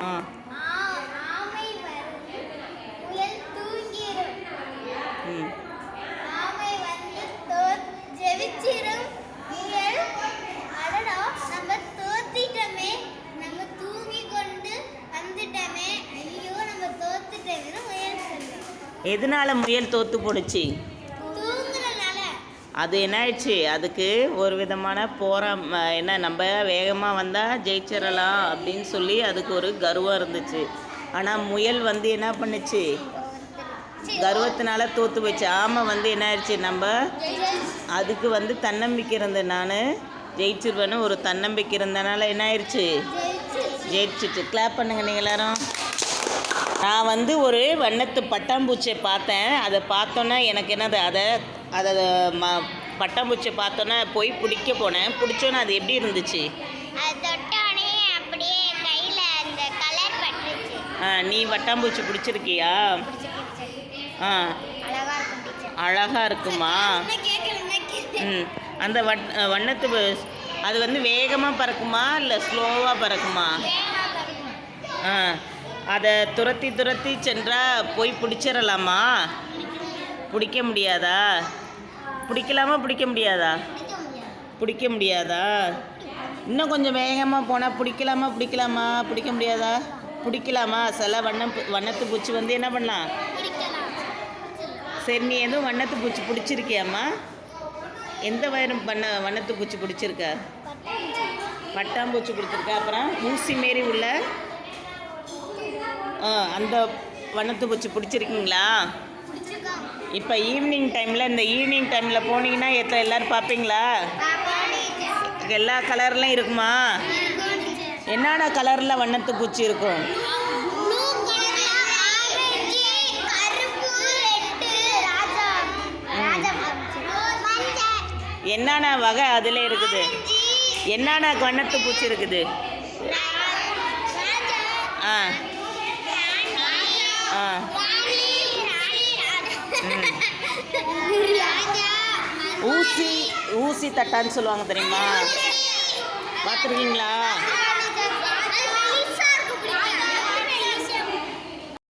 ஆ. ஆ- ஆமை முயல் ம். ஆமை வந்து நம்ம நம்ம ஐயோ நம்ம எதனால முயல் தோத்து போடுச்சு அது என்ன ஆயிடுச்சு அதுக்கு ஒரு விதமான போராம் என்ன நம்ம வேகமாக வந்தால் ஜெயிச்சிடலாம் அப்படின்னு சொல்லி அதுக்கு ஒரு கர்வம் இருந்துச்சு. ஆனால் முயல் வந்து என்ன பண்ணுச்சு? கர்வத்தினால தோத்து போச்சு. ஆமை வந்து என்ன ஆயிடுச்சு நம்ம அதுக்கு வந்து தன்னம்பிக்கை இருந்தது நான் ஜெயிச்சிருவேன்னு ஒரு தன்னம்பிக்கை இருந்தனால என்ன ஆயிடுச்சு ஜெயிச்சிட்டு. கிளாப் பண்ணுங்க நீங்கள் எல்லாரும். நான் வந்து ஒரு வண்ணத்து பட்டாம்பூச்சியை பார்த்தேன். அதை பார்த்தோன்னே எனக்கு என்னது? அதை அதை ம பட்டாம்பூச்சியை பார்த்தோன்னே போய் பிடிக்க போனேன். பிடிச்சோன்னே அது எப்படி இருந்துச்சு? நீ வட்டாம்பூச்சி பிடிச்சிருக்கியா? ஆ. அழகா இருக்கும் டீச்சர். அழகாக இருக்குமா? ம். அந்த வட் வண்ணத்து அது வந்து வேகமாக பறக்குமா இல்லை ஸ்லோவாக பறக்குமா? ஆ. அதை துரத்தி துரத்தி சென்றால் போய் பிடிச்சிடலாமா பிடிக்க முடியாதா? பிடிக்கலாமா பிடிக்க முடியாதா? பிடிக்க முடியாதா? இன்னும் கொஞ்சம் வேகமாக போனால் பிடிக்கலாமா பிடிக்கலாமா பிடிக்க முடியாதா? பிடிக்கலாமா? சில வண்ணம் பூ- வண்ணத்து பூச்சி வந்து என்ன பண்ணலாம்? சரி நீ எதுவும் வண்ணத்து பூச்சி பிடிச்சிருக்கியாம்மா? எந்த வயரும் வண்ண வண்ணத்து பூச்சி பிடிச்சிருக்க? பட்டாம்பூச்சி பிடிச்சிருக்கா. அப்புறம் ஊசி மாரி உள்ள ஆ, அந்த வண்ணத்து பூச்சி பிடிச்சிருக்கீங்களா? இப்போ ஈவினிங் டைமில் இந்த ஈவினிங் டைமில் போனீங்கன்னா எத்த எல்லோரும் பார்ப்பீங்களா? எல்லா கலர்லையும் இருக்குமா? என்னென்ன கலரில் வண்ணத்து பூச்சி இருக்கும்? என்னென்ன வகை அதில் இருக்குது? என்னென்ன வண்ணத்து பூச்சி இருக்குது? ஆ ஆ. ஊசி ஊசி தட்டான்னு சொல்லுவாங்க தெரியுமா? பார்த்துருக்கீங்களா?